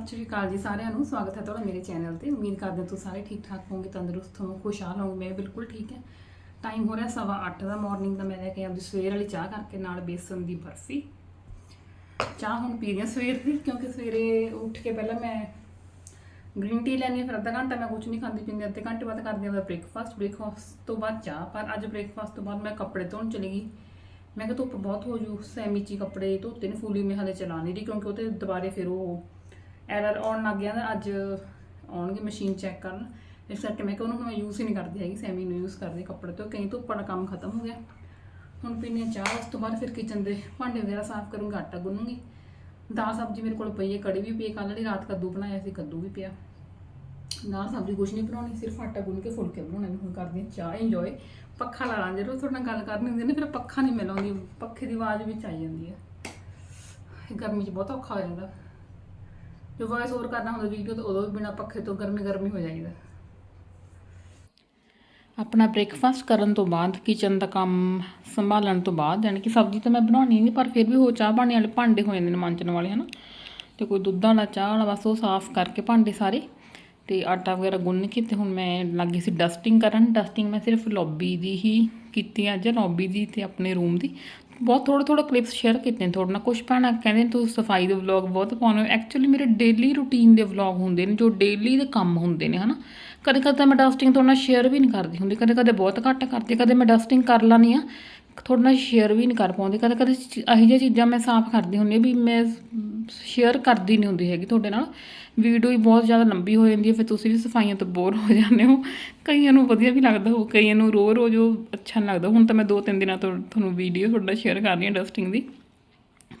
ਸਤਿ ਸ਼੍ਰੀ ਅਕਾਲ ਜੀ ਸਾਰਿਆਂ ਨੂੰ। ਸਵਾਗਤ ਹੈ ਤੁਹਾਡਾ ਮੇਰੇ ਚੈਨਲ ਤੇ। ਉਮੀਦ ਕਰਦੇ ਹਾਂ ਤੁਸੀਂ ਸਾਰੇ ਠੀਕ ਠਾਕ ਹੋਵੋਗੇ, ਤੰਦਰੁਸਤ ਹੋਵੋਗੇ, ਖੁਸ਼ਹਾਲ ਹੋਵੋਗੇ। ਮੈਂ ਬਿਲਕੁਲ ਠੀਕ ਹੈ। ਟਾਈਮ ਹੋ ਰਿਹਾ ਸਵਾ ਅੱਠ ਦਾ ਮਾਰਨਿੰਗ ਦਾ। ਮੈਂ ਲੈ ਕੇ ਆਪਦੀ ਸਵੇਰ ਵਾਲੀ ਚਾਹ ਕਰਕੇ ਨਾਲ ਬੇਸਨ ਦੀ ਬਰਫੀ। ਚਾਹ ਹੁਣ ਪੀ ਰਹੀ ਹਾਂ ਸਵੇਰ ਦੀ, ਕਿਉਂਕਿ ਸਵੇਰੇ ਉੱਠ ਕੇ ਪਹਿਲਾਂ ਮੈਂ ਗ੍ਰੀਨ ਟੀ ਲੈਣੀ ਫਿਰ ਅੱਧਾ ਘੰਟਾ ਮੈਂ ਕੁਝ ਨਹੀਂ ਖਾਂਦੀ ਪੀਂਦੀ, ਅੱਧੇ ਘੰਟੇ ਬਾਅਦ ਕਰਦੀ ਹਾਂ ਬ੍ਰੇਕਫਾਸਟ ਬ੍ਰੇਕਫਾਸਟ ਤੋਂ ਬਾਅਦ ਚਾਹ, ਪਰ ਅੱਜ ਬ੍ਰੇਕਫਾਸਟ ਤੋਂ ਬਾਅਦ ਮੈਂ ਕੱਪੜੇ ਧੋਣ ਚਲੀ ਗਈ। ਮੈਂ ਕਿਹਾ ਧੁੱਪ ਬਹੁਤ ਹੋ ਜੂ ਸੈਮੀਚੀ ਕੱਪੜੇ ਧੋਤੇ ਨੇ, ਫੂਲੀ ਮੈਂ ਹਲੇ ਚਲਾ ਨਹੀਂ ਰਹੀ, ਕਿਉਂਕਿ ਉਹ ਤੇ ਦੁਬਾਰੇ ਫਿਰ ਉਹ ਐਰਰ ਆਉਣ ਲੱਗ ਗਿਆ ਨਾ ਅੱਜ ਆਉਣਗੇ ਮਸ਼ੀਨ ਚੈੱਕ ਕਰਨ। ਇਸ ਕਰਕੇ ਮੈਂ ਕਿਹਾ ਉਹਨੂੰ ਮੈਂ ਯੂਜ਼ ਹੀ ਨਹੀਂ ਕਰਦੀ ਹੈਗੀ, ਸੈਮੀ ਨੂੰ ਯੂਜ਼ ਕਰਦੀ ਕੱਪੜੇ ਤੋਂ। ਕਈ ਧੁੱਪਾਂ ਦਾ ਕੰਮ ਖਤਮ ਹੋ ਗਿਆ। ਹੁਣ ਪੀਨੇ ਚਾਹ, ਉਸ ਤੋਂ ਬਾਅਦ ਫਿਰ ਕਿਚਨ ਦੇ ਭਾਂਡੇ ਵਗੈਰਾ ਸਾਫ਼ ਕਰੂੰਗੀ, ਆਟਾ ਗੁੰਨੂੰਗੀ ਦਾਲ ਸਬਜ਼ੀ ਮੇਰੇ ਕੋਲ ਪਈ ਹੈ, ਕੜੀ ਵੀ ਪਈ ਹੈ, ਕੱਲ੍ਹ ਵਾਲੀ ਰਾਤ ਕੱਦੂ ਬਣਾਇਆ ਸੀ, ਕੱਦੂ ਵੀ ਪਿਆ। ਦਾਲ ਸਬਜ਼ੀ ਕੁਛ ਨਹੀਂ ਬਣਾਉਣੀ, ਸਿਰਫ ਆਟਾ ਗੁੰਨ ਕੇ ਫੁਲਕੇ ਬਣਾਉਣੇ ਨੇ। ਹੁਣ ਕਰਦੀ ਚਾਹ ਇੰਜੋਏ ਪੱਖਾ ਲਾ ਲਾਂ, ਜਦੋਂ ਤੁਹਾਡੇ ਨਾਲ ਗੱਲ ਕਰਨੀ ਹੁੰਦੀ ਨਾ, ਫਿਰ ਪੱਖਾ ਨਹੀਂ ਮਿਲਾਉਂਦੀ, ਪੱਖੇ ਦੀ ਆਵਾਜ਼ ਵਿੱਚ ਆਈ ਜਾਂਦੀ ਹੈ। ਗਰਮੀ 'ਚ ਬਹੁਤ ਔਖਾ ਹੋ ਜਾਂਦਾ। ਜੋ ਵਾਇਸ ਹੋਰ ਕਰਨਾ ਹੁੰਦਾ ਵੀਡੀਓ ਤਾਂ ਉਦੋਂ ਵੀ ਬਿਨਾ ਪੱਖੇ ਤੋਂ ਗਰਮੀ ਗਰਮੀ ਹੋ ਜਾਈਦਾ। ਆਪਣਾ ਬ੍ਰੇਕਫਾਸਟ ਕਰਨ ਤੋਂ ਬਾਅਦ ਕਿਚਨ ਦਾ ਕੰਮ ਸੰਭਾਲਣ ਤੋਂ ਬਾਅਦ, ਯਾਨੀ ਕਿ ਸਬਜ਼ੀ ਤਾਂ ਮੈਂ ਬਣਾਉਣੀ ਨਹੀਂ, ਪਰ ਫਿਰ ਵੀ ਉਹ ਚਾਹ ਪਾਣੀ ਵਾਲੇ ਭਾਂਡੇ ਹੋ ਜਾਂਦੇ ਨੇ ਮਾਂਜਣ ਵਾਲੇ, ਹਨਾ। ਤੇ ਕੋਈ ਦੁੱਧ ਵਾਲਾ ਚਾਹ ਵਾਲਾ ਬਸ ਉਹ ਸਾਫ਼ ਕਰਕੇ ਭਾਂਡੇ ਸਾਰੇ, ਤੇ ਆਟਾ ਵਗੈਰਾ ਗੁੰਨ ਕੇ ਤੇ ਹੁਣ ਮੈਂ ਲੱਗੀ ਸੀ ਡਸਟਿੰਗ ਕਰਨ। ਡਸਟਿੰਗ ਮੈਂ ਸਿਰਫ ਲੌਬੀ ਦੀ ਹੀ ਕੀਤੀ ਅੱਜ ਲੌਬੀ ਦੀ ਤੇ ਆਪਣੇ ਰੂਮ ਦੀ। ਬਹੁਤ ਥੋੜਾ ਥੋੜਾ ਕਲਿੱਪਸ ਸ਼ੇਅਰ ਕੀਤੇ ਨੇ ਤੁਹਾਡੇ ਨਾਲ। ਕੁਝ ਭੈਣਾਂ ਕਹਿੰਦੇ ਨੇ, ਤੁਸੀਂ ਸਫ਼ਾਈ ਦੇ ਵਲੌਗ ਬਹੁਤ ਪਾਉਂਦੇ ਹੋ। ਐਕਚੁਅਲੀ ਮੇਰੇ ਡੇਲੀ ਰੂਟੀਨ ਦੇ ਵਲੌਗ ਹੁੰਦੇ ਨੇ, ਜੋ ਡੇਲੀ ਦੇ ਕੰਮ ਹੁੰਦੇ ਨੇ, ਹਨਾ। ਕਦੇ ਕਦੇ ਤਾਂ ਮੈਂ ਡਸਟਿੰਗ ਤੁਹਾਡੇ ਨਾਲ ਸ਼ੇਅਰ ਵੀ ਨਹੀਂ ਕਰਦੀ ਹੁੰਦੀ ਕਦੇ ਕਦੇ ਬਹੁਤ ਘੱਟ ਕਰਦੀ ਕਦੇ ਮੈਂ ਡਸਟਿੰਗ ਕਰ ਲਾਨੀ ਆ। ਤੁਹਾਡੇ ਨਾਲ ਸ਼ੇਅਰ ਵੀ ਨਹੀਂ ਕਰ ਪਾਉਂਦੀ। ਕਦੇ ਕਦੇ ਇਹੋ ਜਿਹੀਆਂ ਚੀਜ਼ਾਂ ਮੈਂ ਸਾਫ਼ ਕਰਦੀ ਹੁੰਦੀ ਹਾਂ ਵੀ ਮੈਂ ਸ਼ੇਅਰ ਕਰਦੀ ਨਹੀਂ ਹੁੰਦੀ ਹੈਗੀ ਤੁਹਾਡੇ ਨਾਲ। ਵੀਡੀਓ ਹੀ ਬਹੁਤ ਜ਼ਿਆਦਾ ਲੰਬੀ ਹੋ ਜਾਂਦੀ ਹੈ, ਫਿਰ ਤੁਸੀਂ ਵੀ ਸਫਾਈਆਂ ਤੋਂ ਬੋਰ ਹੋ ਜਾਂਦੇ ਹੋ। ਕਈਆਂ ਨੂੰ ਵਧੀਆ ਵੀ ਲੱਗਦਾ ਹੋ ਕਈਆਂ ਨੂੰ ਰੋ ਰੋ ਜੋ ਅੱਛਾ ਨਹੀਂ ਲੱਗਦਾ। ਹੁਣ ਤਾਂ ਮੈਂ ਦੋ ਤਿੰਨ ਦਿਨਾਂ ਤੋਂ ਤੁਹਾਨੂੰ ਵੀਡੀਓ ਤੁਹਾਡੇ ਨਾਲ ਸ਼ੇਅਰ ਕਰ ਰਹੀ ਹਾਂ ਡਸਟਿੰਗ ਦੀ।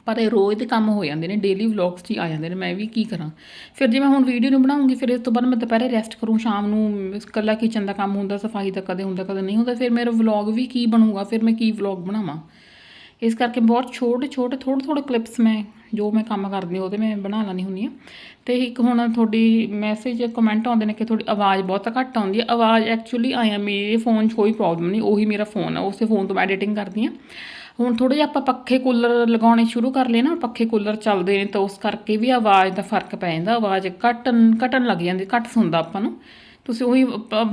ਪਰ ਇਹ ਰੋਜ਼ ਦੇ ਕੰਮ ਹੋ ਜਾਂਦੇ ਨੇ ਡੇਲੀ ਵਲੌਗਸ 'ਚ ਹੀ ਆ ਜਾਂਦੇ ਨੇ, ਮੈਂ ਵੀ ਕੀ ਕਰਾਂ। ਫਿਰ ਜੇ ਮੈਂ ਹੁਣ ਵੀਡੀਓ ਨੂੰ ਬਣਾਉਂਗੀ, ਫਿਰ ਇਸ ਤੋਂ ਬਾਅਦ ਮੈਂ ਦੁਪਹਿਰੇ ਰੈਸਟ ਕਰੂੰ, ਸ਼ਾਮ ਨੂੰ ਇਕੱਲਾ ਕਿਚਨ ਦਾ ਕੰਮ ਹੁੰਦਾ, ਸਫ਼ਾਈ ਦਾ ਕਦੇ ਹੁੰਦਾ, ਕਦੇ ਨਹੀਂ ਹੁੰਦਾ, ਫਿਰ ਮੇਰਾ ਵਲੌਗ ਵੀ ਕੀ ਬਣੂਗਾ, ਫਿਰ ਮੈਂ ਕੀ ਵਲੌਗ ਬਣਾਵਾਂ। ਇਸ ਕਰਕੇ ਬਹੁਤ ਛੋਟੇ ਛੋਟੇ ਥੋੜ੍ਹੇ ਥੋੜ੍ਹੇ ਕਲਿੱਪਸ ਮੈਂ ਜੋ ਮੈਂ ਕੰਮ ਕਰਦੀ ਹਾਂ ਉਹਦੇ ਮੈਂ ਬਣਾ ਲੈਂਦੀ ਹੁੰਦੀ ਹਾਂ। ਤੇ ਇੱਕ ਹੁਣ ਤੁਹਾਡੀ ਮੈਸੇਜ ਕਮੈਂਟ ਆਉਂਦੇ ਨੇ ਕਿ ਤੁਹਾਡੀ ਆਵਾਜ਼ ਬਹੁਤ ਘੱਟ ਆਉਂਦੀ ਹੈ। ਆਵਾਜ਼ ਐਕਚੁਅਲੀ ਆਇਆ ਮੇਰੇ ਫੋਨ 'ਚ ਕੋਈ ਪ੍ਰੋਬਲਮ ਨਹੀਂ, ਉਹੀ ਮੇਰਾ ਫੋਨ ਆ, ਉਸੇ ਫੋਨ ਤੋਂ ਮੈਂ ਐਡੀਟਿੰਗ ਕਰਦੀ ਹਾਂ। ਹੁਣ ਥੋੜੇ ਜਿਹਾ ਆਪਾਂ ਪੱਖੇ ਕੂਲਰ ਲਗਾਉਣੇ ਸ਼ੁਰੂ ਕਰ ਲਏ ਨਾ, ਪੱਖੇ ਕੂਲਰ ਚੱਲਦੇ ਨੇ, ਤਾਂ ਉਸ ਕਰਕੇ ਵੀ ਆਵਾਜ਼ ਦਾ ਫ਼ਰਕ ਪੈ ਜਾਂਦਾ, ਆਵਾਜ਼ ਘਟਣ ਘਟਣ ਲੱਗ ਜਾਂਦੀ, ਘੱਟ ਸੁਣਦਾ ਆਪਾਂ ਨੂੰ। ਤੁਸੀਂ ਉਹੀ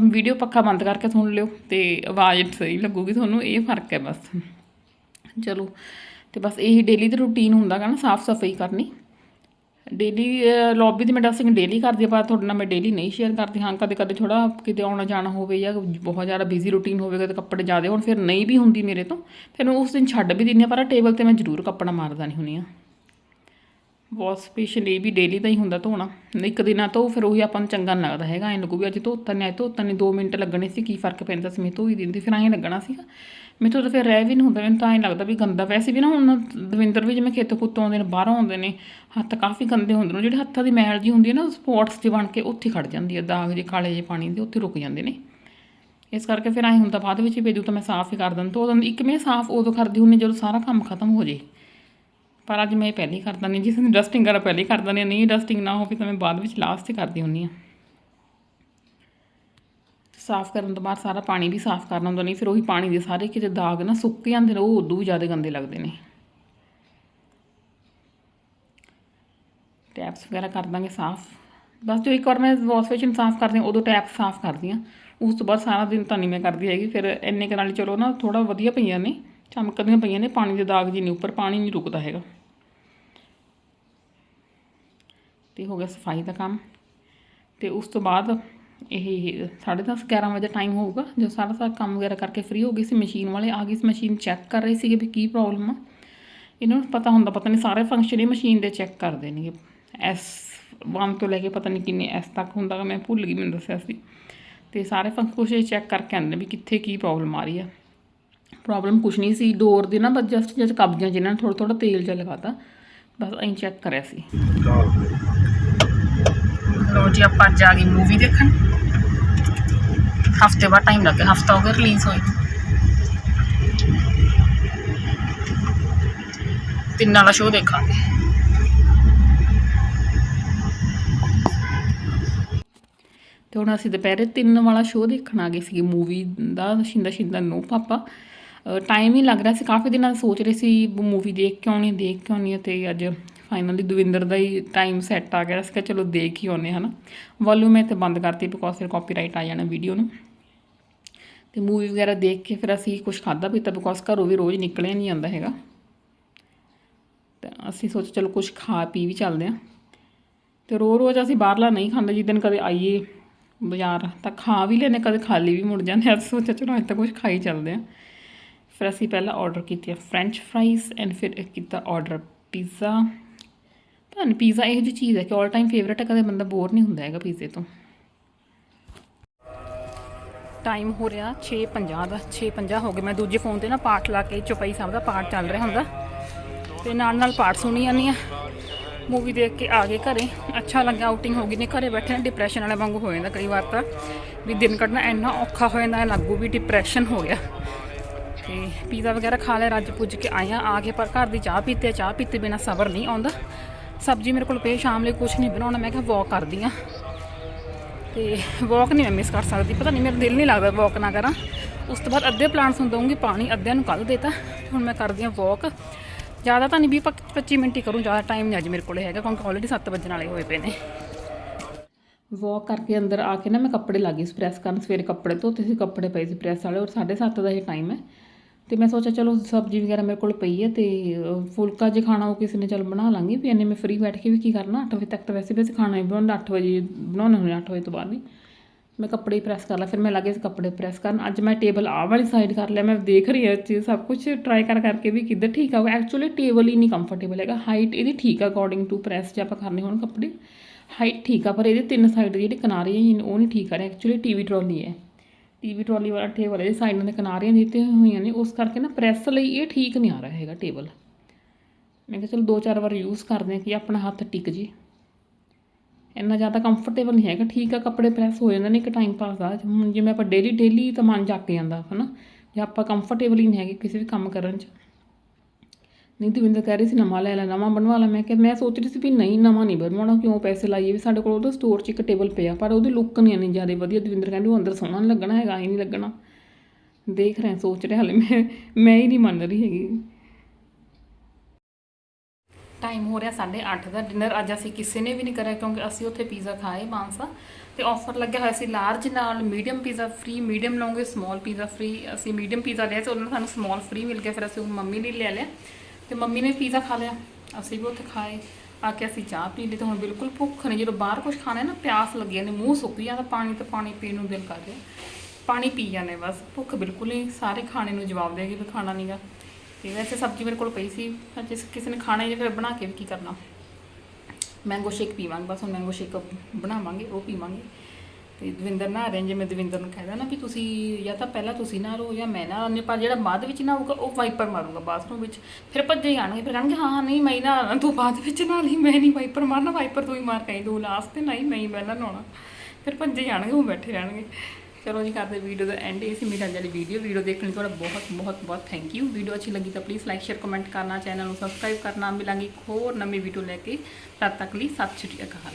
ਵੀਡੀਓ ਪੱਖਾ ਬੰਦ ਕਰਕੇ ਸੁਣ ਲਿਓ, ਤੇ ਆਵਾਜ਼ ਸਹੀ ਲੱਗੂਗੀ ਤੁਹਾਨੂੰ, ਇਹ ਫ਼ਰਕ ਹੈ ਬਸ। ਚਲੋ ਤੇ ਬਸ ਇਹੀ ਡੇਲੀ ਦੀ ਰੂਟੀਨ ਹੁੰਦਾ ਗਾ ਨਾ, ਸਾਫ਼ ਸਫ਼ਾਈ ਕਰਨੀ। ਡੇਲੀ ਲੌਬੀ ਦੀ ਮੈਂ ਡਸਟਿੰਗ ਡੇਲੀ ਕਰਦੀ ਆ ਪਰ ਤੁਹਾਡੇ ਨਾਲ ਮੈਂ ਡੇਲੀ ਨਹੀਂ ਸ਼ੇਅਰ ਕਰਦੀ। ਹਾਂ ਕਦੇ ਕਦੇ ਥੋੜਾ ਕਿਤੇ ਆਉਣਾ ਜਾਣਾ ਹੋਵੇ ਜਾਂ ਬਹੁਤ ਜ਼ਿਆਦਾ ਬਿਜ਼ੀ ਰੂਟੀਨ ਹੋਵੇਗਾ ਤੇ ਕੱਪੜੇ ਜ਼ਿਆਦਾ ਹੋਣ, ਫਿਰ ਨਹੀਂ ਵੀ ਹੁੰਦੀ ਮੇਰੇ ਤੋਂ। ਫਿਰ ਮੈਂ ਉਸ ਦਿਨ ਛੱਡ ਵੀ ਦਿੰਦੀ ਹਾਂ, ਪਰ ਟੇਬਲ ਤੇ ਮੈਂ ਜ਼ਰੂਰ ਕੱਪੜਾ ਮਾਰਦਾ ਨਹੀਂ ਹੁੰਦੀ ਆ ਵਾਸ਼ ਸਪੈਸ਼ਲ ਇਹ ਵੀ ਡੇਲੀ ਦਾ ਹੀ ਹੁੰਦਾ ਧੋਣਾ। ਇੱਕ ਦਿਨਾਂ ਤੋਂ ਫਿਰ ਉਹੀ ਆਪਾਂ ਨੂੰ ਚੰਗਾ ਨਹੀਂ ਲੱਗਦਾ ਹੈਗਾ। ਐਂ ਲੱਗੂ ਵੀ ਅੱਜ ਧੋਤਾ ਨਹੀਂ ਅੱਜ ਧੋਤਾ ਨਹੀਂ 2 ਮਿੰਟ ਲੱਗਣੇ ਸੀ, ਕੀ ਫ਼ਰਕ ਪੈਂਦਾ ਸੀ, ਮੈਂ ਧੋਈ ਦਿੰਦੀ ਫਿਰ ਐਂ ਲੱਗਣਾ ਸੀਗਾ। ਮੈਥੋਂ ਤਾਂ ਫਿਰ ਰਹਿ ਵੀ ਨਹੀਂ ਹੁੰਦਾ ਮੈਨੂੰ ਤਾਂ ਐਂ ਲੱਗਦਾ ਵੀ ਗੰਦਾ। ਵੈਸੇ ਵੀ ਨਾ ਹੁਣ ਦਵਿੰਦਰ ਵੀ ਜਿਵੇਂ ਖੇਤ ਕੁੱਤੋਂ ਆਉਂਦੇ ਨੇ, ਬਾਹਰੋਂ ਆਉਂਦੇ ਨੇ, ਹੱਥ ਕਾਫੀ ਗੰਦੇ ਹੁੰਦੇ ਨੇ। ਜਿਹੜੇ ਹੱਥਾਂ ਦੀ ਮੈਲ ਜੀ ਹੁੰਦੀ ਹੈ ਨਾ, ਸਪੋਟਸ ਜਿਹੇ ਬਣ ਕੇ ਉੱਥੇ ਖੜ ਜਾਂਦੀ ਹੈ, ਦਾਗ ਜੇ ਕਾਲੇ ਜੇ ਪਾਣੀ ਦੇ, ਉੱਥੇ ਰੁਕ ਜਾਂਦੇ ਨੇ। ਇਸ ਕਰਕੇ ਫਿਰ ਐਂ ਹੁੰਦਾ, ਬਾਅਦ ਵਿੱਚ ਹੀ ਭੇਜੂ ਤਾਂ ਮੈਂ ਸਾਫ਼ ਹੀ ਕਰ ਦਿੰਦਾ। ਤਾਂ ਉਦੋਂ ਇੱਕ ਮੈਂ ਸਾਫ਼ ਉਦੋਂ ਕਰਦੀ ਹੁੰਦੀ ਜਦੋਂ ਸਾਰਾ ਕੰਮ ਖਤਮ ਹੋ ਜੇ। ਪਰ ਅੱਜ ਮੈਂ ਪਹਿਲੇ ਹੀ ਕਰ ਦਿੰਦੀ ਜਿਸ ਦਿਨ ਡਸਟਿੰਗ ਕਰਾਂ ਪਹਿਲੇ ਕਰ ਦਿੰਦੀ ਹਾਂ, ਨਹੀਂ ਡਸਟਿੰਗ ਨਾ ਹੋਵੇ ਤਾਂ ਮੈਂ ਬਾਅਦ ਵਿੱਚ ਲਾਸਟ ਤੇ ਕਰਦੀ ਹੁੰਦੀ ਹਾਂ। ਸਾਫ਼ ਕਰਨ ਤੋਂ ਬਾਅਦ ਸਾਰਾ ਪਾਣੀ ਵੀ ਸਾਫ਼ ਕਰਨਾ ਹੁੰਦਾ, ਨਹੀਂ ਫਿਰ ਉਹੀ ਪਾਣੀ ਦੇ ਸਾਰੇ ਕਿਤੇ ਦਾਗ ਨਾ ਸੁੱਕ ਜਾਂਦੇ ਨੇ, ਉਹ ਉਦੋਂ ਵੀ ਜ਼ਿਆਦਾ ਗੰਦੇ ਲੱਗਦੇ ਨੇ। ਟੈਪਸ ਵਗੈਰਾ ਕਰ ਦਾਂਗੇ ਸਾਫ਼। ਬਸ ਜੋ ਇੱਕ ਵਾਰ ਮੈਂ ਵਾਸ਼ ਬੇਸਿਨ ਸਾਫ਼ ਕਰਦੀ ਹਾਂ, ਉਦੋਂ ਟੈਪ ਸਾਫ਼ ਕਰਦੀ ਹਾਂ। ਉਸ ਤੋਂ ਬਾਅਦ ਸਾਰਾ ਦਿਨ ਤਾਂ ਨਹੀਂ ਮੈਂ ਕਰਦੀ ਹੈਗੀ, ਫਿਰ ਇੰਨੇ ਕੁ ਨਾਲ ਚਲੋ ਨਾ ਥੋੜਾ ਵਧੀਆ ਪਈਆਂ ਨੇ, ਚਮਕਦੀਆਂ ਪਈਆਂ ਨੇ, ਪਾਣੀ ਦੇ ਦਾਗ ਜੀ ਨਹੀਂ ਉੱਪਰ, ਪਾਣੀ ਨਹੀਂ ਰੁਕਦਾ ਹੈਗਾ। ਤੇ ਹੋ ਗਿਆ ਸਫ਼ਾਈ ਦਾ ਕੰਮ। ਤੇ ਉਸ ਤੋਂ ਬਾਅਦ ਇਹ 10:30 11 ਵਜੇ ਟਾਈਮ ਹੋਊਗਾ ਜੋ ਸਾਰਾ ਸਾਰਾ ਕੰਮ ਵਗੈਰਾ ਕਰਕੇ ਫ੍ਰੀ ਹੋ ਗਈ ਸੀ ਮਸ਼ੀਨ ਵਾਲੇ ਆ ਗਈ ਸੀ ਮਸ਼ੀਨ ਚੈੱਕ ਕਰ ਰਹੇ ਸੀਗੇ ਵੀ ਕੀ ਪ੍ਰੋਬਲਮ ਆ। ਇਹਨਾਂ ਨੂੰ ਪਤਾ ਹੁੰਦਾ, ਪਤਾ ਨਹੀਂ, ਸਾਰੇ ਫੰਕਸ਼ਨ ਇਹ ਮਸ਼ੀਨ ਦੇ ਚੈੱਕ ਕਰਦੇ ਨੇਗੇ ਐਸ 1 ਤੋਂ ਲੈ ਕੇ ਪਤਾ ਨਹੀਂ ਕਿੰਨੇ ਐਸ ਤੱਕ ਹੁੰਦਾ ਗਾ, ਮੈਂ ਭੁੱਲ ਗਈ, ਮੈਨੂੰ ਦੱਸਿਆ ਸੀ। ਤੇ ਸਾਰੇ ਫੰਕਸ਼ਨ ਚੈੱਕ ਕਰਕੇ ਆਉਂਦੇ ਨੇ ਵੀ ਕਿੱਥੇ ਕੀ ਪ੍ਰੋਬਲਮ ਆ ਰਹੀ ਆ। ਪ੍ਰੋਬਲਮ ਕੁਛ ਨਹੀਂ ਸੀ ਡੋਰ ਦੇ ਨਾ ਬਸ ਜਸਟ ਜਦ ਕਬਜ਼ਿਆਂ ਜਿਨ੍ਹਾਂ ਨੇ ਥੋੜਾ ਥੋੜਾ ਤੇਲ ਜਿਹਾ ਲਗਾਤਾ, ਬਸ ਅਸੀਂ ਚੈੱਕ ਕਰਿਆ ਸੀ। ਲੋ ਜੀ, ਆਪਾਂ ਅੱਜ ਗਏ ਮੂਵੀ ਦੇਖਣ। ਹਫ਼ਤੇ ਬਾਅਦ ਟਾਈਮ ਲੱਗਿਆ ਹਫਤਾ ਹੋ ਗਿਆ ਰਿਲੀਜ਼ ਹੋਈ ਤਿੰਨਾਂ ਵਾਲਾ ਸ਼ੋਅ ਦੇਖਾਂਗੇ। ਤੇ ਹੁਣ ਅਸੀਂ ਦੁਪਹਿਰੇ 3 ਵਾਲਾ ਸ਼ੋਅ ਦੇਖਣ ਆ ਗਏ ਸੀ ਮੂਵੀ ਦਾ, ਸ਼ਿੰਦਾ ਸ਼ਿੰਦਾ ਨੋ ਪਾਪਾ। ਟਾਈਮ ਹੀ ਲੱਗ ਰਿਹਾ ਸੀ, ਕਾਫੀ ਦਿਨਾਂ ਤੋਂ ਸੋਚ ਰਹੇ ਸੀ ਮੂਵੀ ਦੇਖ ਕੇ ਆਉਣੀ, ਦੇਖ ਕੇ ਆਉਣੀ ਤੇ ਅੱਜ ਫਾਈਨਲੀ ਦਵਿੰਦਰ ਦਾ ਹੀ ਟਾਈਮ ਸੈੱਟ ਆ ਗਿਆ। ਅਸੀਂ ਕਿਹਾ ਚਲੋ ਦੇਖ ਹੀ ਆਉਂਦੇ ਹਨਾ ਵੋਲਿਊਮ ਮੈਂ ਇੱਥੇ ਬੰਦ ਕਰਤੀ ਬਿਕੋਜ਼ ਫਿਰ ਕਾਪੀਰਾਈਟ ਆ ਜਾਣਾ ਵੀਡੀਓ ਨੂੰ। ਤੇ ਮੂਵੀ ਵਗੈਰਾ ਦੇਖ ਕੇ ਫਿਰ ਅਸੀਂ ਕੁਝ ਖਾਦਾ ਪੀਤਾ ਬਿਕੋਜ਼ ਘਰੋਂ ਵੀ ਰੋਜ਼ ਨਿਕਲਿਆ ਨਹੀਂ ਜਾਂਦਾ ਹੈਗਾ। ਤਾਂ ਅਸੀਂ ਸੋਚ ਚਲੋ ਕੁਝ ਖਾ ਪੀ ਵੀ ਚੱਲਦੇ ਹਾਂ। ਤੇ ਰੋ ਰੋਜ਼ ਅਸੀਂ ਬਾਹਰਲਾ ਨਹੀਂ ਖਾਂਦੇ। ਜਿਸ ਦਿਨ ਕਦੇ ਆਈਏ ਬਾਜ਼ਾਰ ਤਾਂ ਖਾ ਵੀ ਲੈਨੇ ਕਦੇ ਖਾਲੀ ਵੀ ਮੁੜ ਜਾਂਦੇ। ਅਸੀਂ ਸੋਚਿਆ ਚਲੋ ਅੱਜ ਤਾਂ ਕੁਝ ਹੀ ਚੱਲਦੇ ਹਾਂ। ਫਿਰ ਅਸੀਂ ਪਹਿਲਾਂ ਆਰਡਰ ਕੀਤੀ ਫ੍ਰੈਂਚ ਫਰਾਈਜ਼ ਐਂਡ ਫਿਰ ਕੀਤਾ ਆਰਡਰ ਪੀਜ਼ਾ ਤੁਹਾਨੂੰ ਪੀਜ਼ਾ ਇਹੋ ਜਿਹੀ ਚੀਜ਼ ਹੈ ਕਿ ਆਲ ਟਾਈਮ ਫੇਵਰੇਟ ਹੈ, ਕਦੇ ਬੰਦਾ ਬੋਰ ਨਹੀਂ ਹੁੰਦਾ ਹੈਗਾ ਪੀਜ਼ੇ ਤੋਂ। ਟਾਈਮ ਹੋ ਰਿਹਾ 6:50 ਦਾ 6:50 ਹੋ ਗਏ। ਮੈਂ ਦੂਜੇ ਫੋਨ ਤੇ ਨਾ ਪਾਠ ਲਾ ਕੇ ਚੁਪਈ ਸਾਹਿਬ ਦਾ ਪਾਠ ਚੱਲ ਰਿਹਾ ਹੁੰਦਾ। ਤੇ ਨਾਲ ਨਾਲ ਪਾਠ ਸੁਣੀ ਜਾਂਦੀ ਆ ਮੂਵੀ ਦੇਖ ਕੇ ਆ ਗਏ ਘਰੇ। ਅੱਛਾ ਲੱਗਾ ਆਊਟਿੰਗ ਹੋ ਗਈ ਨੇ। ਘਰੇ ਬੈਠੇ ਨਾ ਡਿਪਰੈਸ਼ਨ ਵਾਲੇ ਵਾਂਗੂ ਹੋ ਜਾਂਦਾ ਕਈ ਵਾਰ ਤਾਂ। ਵੀ ਦਿਨ ਕੱਢਣਾ ਇੰਨਾ ਔਖਾ ਹੋ ਜਾਂਦਾ ਐਂ ਲੱਗੂ ਵੀ ਡਿਪਰੈਸ਼ਨ ਹੋ ਗਿਆ। ਤੇ ਪੀਜ਼ਾ ਵਗੈਰਾ ਖਾ ਲਿਆ, ਰੱਜ ਪੁੱਜ ਕੇ ਆਇਆ ਆ ਕੇ ਪਰ ਘਰ ਦੀ ਚਾਹ ਪੀਤੇ ਚਾਹ ਪੀਤੇ ਬਿਨਾ ਸਬਰ ਨਹੀਂ ਆਉਂਦਾ। ਸਬਜ਼ੀ ਮੇਰੇ ਕੋਲ ਪਈ, ਸ਼ਾਮ ਲਈ ਕੁਝ ਨਹੀਂ ਬਣਾਉਣਾ, ਮੈਂ ਕਿਹਾ ਵਾਕ ਕਰਦੀ ਆ ਤੇ ਵਾਕ ਨਹੀਂ ਮੈਂ ਮਿਸ ਕਰ ਸਕਦੀ, ਪਤਾ ਨਹੀਂ, ਮੇਰਾ ਦਿਲ ਨਹੀਂ ਲੱਗਦਾ ਵਾਕ ਨਾ ਕਰਾਂ। ਉਸ ਤੋਂ ਬਾਅਦ ਅੱਧੇ ਪਲਾਂਟਸ ਨੂੰ ਦਊਂਗੀ ਪਾਣੀ, ਅੱਧਿਆਂ ਨੂੰ ਕੱਲ ਦੇਤਾ। ਹੁਣ ਮੈਂ ਕਰਦੀ ਆ ਵਾਕ ਜ਼ਿਆਦਾ ਤਾਂ ਨਹੀਂ ਵੀ 25 ਮਿੰਟ ਹੀ ਕਰੂੰ, ਜ਼ਿਆਦਾ ਟਾਈਮ ਨਹੀਂ ਅੱਜ ਮੇਰੇ ਕੋਲ ਹੈਗਾ, ਕਿਉਂਕਿ ਆਲਰੇਡੀ 7 ਵਜਣ ਵਾਲੇ ਹੋਏ ਪਏ ਨੇ। ਵਾਕ ਕਰਕੇ ਅੰਦਰ ਆ ਕੇ ਨਾ ਮੈਂ ਕੱਪੜੇ ਲੱਗੀ ਸੀ ਪ੍ਰੈਸ ਕਰਨ, ਸਵੇਰੇ ਕੱਪੜੇ ਧੋਤੇ ਸੀ, ਕੱਪੜੇ ਪਏ ਸੀ ਪ੍ਰੈਸ ਵਾਲੇ, ਔਰ 7:30 ਦਾ ਇਹ ਟਾਈਮ ਹੈ। ਤੇ ਮੈਂ ਸੋਚਿਆ ਚਲੋ ਸਬਜ਼ੀ ਵਗੈਰਾ ਮੇਰੇ ਕੋਲ ਪਈ ਹੈ ਤੇ ਫੁਲਕਾ ਜੇ ਖਾਣਾ ਉਹ ਕਿਸੇ ਨੇ, ਚਲ ਬਣਾ ਲਾਂਗੇ। ਵੀ ਇੰਨੇ ਮੈਂ ਫ੍ਰੀ ਬੈਠ ਕੇ ਵੀ ਕੀ ਕਰਨਾ? 8 ਵਜੇ ਤੱਕ ਤਾਂ ਵੈਸੇ ਵੀ ਅਸੀਂ ਖਾਣਾ ਹੀ ਬਣਾਉਣਾ 8 ਵਜੇ ਬਣਾਉਣੇ ਹੁੰਦੇ 8 ਵਜੇ ਤੋਂ ਬਾਅਦ ਨਹੀਂ ਮੈਂ ਕੱਪੜੇ ਪ੍ਰੈਸ ਕਰ ਲਿਆ ਫਿਰ ਮੈਂ ਲੱਗੇ ਸੀ ਕੱਪੜੇ ਪ੍ਰੈਸ ਕਰਨ। ਅੱਜ ਮੈਂ ਟੇਬਲ ਆਹ ਵਾਲੀ ਸਾਈਡ ਕਰ ਲਿਆ, ਮੈਂ ਦੇਖ ਰਹੀ ਹਾਂ ਇਹ ਚੀਜ਼ ਸਭ ਕੁਝ ਟਰਾਈ ਕਰ ਕਰਕੇ ਵੀ ਕਿੱਧਰ ਠੀਕ ਆਊਗਾ ਐਕਚੁਅਲੀ ਟੇਬਲ ਹੀ ਨਹੀਂ ਕੰਫਰਟੇਬਲ ਹੈਗਾ। ਹਾਈਟ ਇਹਦੀ ਠੀਕ ਆ ਅਕੋਰਡਿੰਗ ਟੂ ਪ੍ਰੈਸ ਜੇ ਆਪਾਂ ਕਰਨੇ ਹੋਣ ਕੱਪੜੇ। ਹਾਈਟ ਠੀਕ ਆ, ਪਰ ਇਹਦੇ ਤਿੰਨ ਸਾਈਡ ਜਿਹੜੇ ਕਿਨਾਰੇ ਹੈ ਉਹ ਨਹੀਂ ਠੀਕ ਆ ਰਹੇ। ਐਕਚੁਅਲੀ ਟੀਵੀ ਟਰਾਲੀ ਹੈ। ਟੀਵੀ ਟਰਾਲੀ ਵਾਲਾ ਟੇਬਲ ਹੈ ਸਾਈਡਾਂ ਦੇ ਕਿਨਾਰੀਆਂ ਦਿੱਤੇ ਹੋਈਆਂ ਨੇ, ਉਸ ਕਰਕੇ ਨਾ ਪ੍ਰੈਸ ਲਈ ਇਹ ਠੀਕ ਨਹੀਂ ਆ ਰਿਹਾ ਹੈਗਾ ਟੇਬਲ। ਮੈਂ ਕਿਹਾ ਚਲੋ ਦੋ ਚਾਰ ਵਾਰ ਯੂਜ਼ ਕਰਦੇ ਹਾਂ ਕਿ ਆਪਣਾ ਹੱਥ ਟਿਕ ਜੇ। ਇੰਨਾ ਜ਼ਿਆਦਾ ਕੰਫਰਟੇਬਲ ਨਹੀਂ ਹੈਗਾ, ਠੀਕ ਆ ਕੱਪੜੇ ਪ੍ਰੈਸ ਹੋ ਜਾਂਦੇ ਨੇ ਇੱਕ ਟਾਈਮ ਪਾਸ ਦਾ, ਹੁਣ ਜਿਵੇਂ ਆਪਾਂ ਡੇਲੀ ਡੇਲੀ ਤਾਂ ਮਨ ਜੱਕ ਜਾਂਦਾ, ਹਨਾ? ਜੇ ਆਪਾਂ ਕੰਫਰਟੇਬਲ ਹੀ ਨਹੀਂ ਹੈਗੇ ਕਿਸੇ ਵੀ ਕੰਮ ਕਰਨ 'ਚ। ਨਹੀਂ ਦਵਿੰਦਰ ਕਹਿ ਰਹੀ ਸੀ ਨਵਾਂ ਲੈ ਲੈ, ਨਵਾਂ ਬਣਵਾ ਲੈ। ਮੈਂ ਕਿਹਾ, ਮੈਂ ਸੋਚ ਰਹੀ ਸੀ ਵੀ ਨਹੀਂ, ਨਵਾਂ ਨਹੀਂ ਬਣਵਾਉਣਾ, ਕਿਉਂ ਪੈਸੇ ਲਾਈਏ? ਵੀ ਸਾਡੇ ਕੋਲ ਉਹਦਾ ਸਟੋਰ 'ਚ ਇੱਕ ਟੇਬਲ ਪਿਆ, ਪਰ ਉਹਦੀ ਲੁੱਕ ਨਹੀਂ ਇੰਨੀ ਜ਼ਿਆਦਾ ਵਧੀਆ। ਦਵਿੰਦਰ ਕਹਿੰਦੇ, ਉਹ ਅੰਦਰ ਸੋਹਣਾ ਨਹੀਂ ਲੱਗਣਾ ਹੈਗਾ ਹੀ ਨਹੀਂ ਲੱਗਣਾ। ਦੇਖ ਰਹੇ, ਸੋਚ ਰਹੇ ਹਾਲੇ। ਮੈਂ ਮੈਂ ਹੀ ਨਹੀਂ ਮੰਨ ਰਹੀ ਹੈਗੀ। ਟਾਈਮ ਹੋ ਰਿਹਾ 8:30 ਦਾ ਡਿਨਰ ਅੱਜ ਅਸੀਂ ਕਿਸੇ ਨੇ ਵੀ ਨਹੀਂ ਕਰਿਆ, ਕਿਉਂਕਿ ਅਸੀਂ ਉੱਥੇ ਪੀਜ਼ਾ ਖਾਏ ਮਾਨਸਾ। ਤੇ ਆਫਰ ਲੱਗਿਆ ਹੋਇਆ ਸੀ ਲਾਰਜ ਨਾਲ ਮੀਡੀਅਮ ਪੀਜ਼ਾ ਫ੍ਰੀ ਮੀਡੀਅਮ ਲਓਗੇ ਸਮਾਲ ਪੀਜ਼ਾ ਫ੍ਰੀ ਅਸੀਂ ਮੀਡੀਅਮ ਪੀਜ਼ਾ ਲਿਆ ਤੇ ਉਹਨਾਂ ਨੇ ਸਾਨੂੰ ਸਮਾਲ ਫ੍ਰੀ ਮਿਲ ਗਿਆ। ਫਿਰ ਅਸੀਂ ਉਹ ਮੰਮੀ ਲਈ ਲੈ ਲਿਆ। ਤੇ ਮੰਮੀ ਨੇ ਪੀਜ਼ਾ ਖਾ ਲਿਆ। ਅਸੀਂ ਵੀ ਉੱਥੇ ਖਾਏ। ਆ ਕੇ ਅਸੀਂ ਚਾਹ ਪੀ ਲਈ ਤੇ ਹੁਣ ਬਿਲਕੁਲ ਭੁੱਖ ਨਹੀਂ ਜਦੋਂ ਬਾਹਰ ਕੁਝ ਖਾਣਾ ਹੈ ਨਾ, ਪਿਆਸ ਲੱਗੀ ਜਾਂਦੀ ਮੂੰਹ ਸੁੱਕ ਜਾਂਦਾ ਪਾਣੀ ਤੇ ਪਾਣੀ ਪੀਣ ਨੂੰ ਦਿਲ ਕਰ ਰਿਹਾ ਪਾਣੀ ਪੀ ਜਾਂਦੇ ਬਸ। ਭੁੱਖ ਬਿਲਕੁਲ ਹੀ ਸਾਰੇ ਖਾਣੇ ਨੂੰ ਜਵਾਬ ਦੇਗੀ ਵੀ ਖਾਣਾ ਨਹੀਂਗਾ ਤੇ ਵੈਸੇ ਸਬਜ਼ੀ ਮੇਰੇ ਕੋਲ ਪਈ ਸੀ। ਪਰ ਜਿਸ ਕਿਸੇ ਨੇ ਖਾਣਾ ਹੀ ਫਿਰ ਬਣਾ ਕੇ ਵੀ ਕੀ ਕਰਨਾ। ਮੈਂਗੋ ਸ਼ੇਕ ਪੀਵਾਂਗੇ। ਬਸ ਹੁਣ ਮੈਂਗੋ ਸ਼ੇਕ ਬਣਾਵਾਂਗੇ, ਉਹ ਪੀਵਾਂਗੇ। ਤੇ ਦਵਿੰਦਰ ਨਾ ਰਹੇ ਜਿਵੇਂ ਦਵਿੰਦਰ ਨੂੰ ਕਹਿਦਾ ਨਾ ਵੀ ਤੁਸੀਂ ਜਾਂ ਤਾਂ ਪਹਿਲਾਂ ਤੁਸੀਂ ਨਾ ਰਹੋ ਜਾਂ ਮੈਂ ਨਾ ਆਉਂਦੀ ਪਰ ਜਿਹੜਾ ਬਾਅਦ ਵਿੱਚ ਨਾ ਹੋਊਗਾ ਉਹ ਵਾਈਪਰ ਮਾਰੂਗਾ ਬਾਥਰੂਮ ਵਿੱਚ। ਫਿਰ ਭੱਜੇ ਜਾਣਗੇ ਫਿਰ ਕਹਿਣਗੇ ਹਾਂ ਨਹੀਂ ਮੈਂ ਨਾ ਆਉਣਾ, ਤੂੰ ਬਾਅਦ ਵਿੱਚ ਨਾ ਲਈ ਮੈਂ ਨਹੀਂ ਵਾਈਪਰ ਮਾਰਨਾ ਵਾਈਪਰ ਤੂੰ ਹੀ ਮਾਰ ਕਹੀਂ ਤੂੰ ਲਾਸਟ ਤੇ ਨਹੀਂ ਮੈਂ ਹੀ ਪਹਿਲਾਂ ਨਹਾਉਣਾ। ਫਿਰ ਭੱਜੇ ਜਾਣਗੇ ਉਹ ਬੈਠੇ ਰਹਿਣਗੇ। ਚਲੋ ਜੀ ਕਰਦੇ ਵੀਡੀਓ ਦਾ ਐਂਡ ਇਹ ਸੀ ਮੇਰੀ ਅੱਜ ਵਾਲੀ ਵੀਡੀਓ ਵੀਡੀਓ ਦੇਖਣ ਲਈ ਤੁਹਾਡਾ ਬਹੁਤ ਬਹੁਤ ਬਹੁਤ ਥੈਂਕ ਯੂ ਵੀਡੀਓ ਅੱਛੀ ਲੱਗੀ ਤਾਂ ਪਲੀਜ਼ ਲਾਈਕ ਸ਼ੇਅਰ ਕਮੈਂਟ ਕਰਨਾ ਚੈਨਲ ਨੂੰ ਸਬਸਕ੍ਰਾਈਬ ਕਰਨਾ। ਮਿਲਾਂਗੀ ਇੱਕ ਹੋਰ ਨਵੀਂ ਵੀਡੀਓ ਲੈ ਕੇ। ਤਦ ਤੱਕ ਲਈ ਸਤਿ ਸ਼੍ਰੀ ਅਕਾਲ।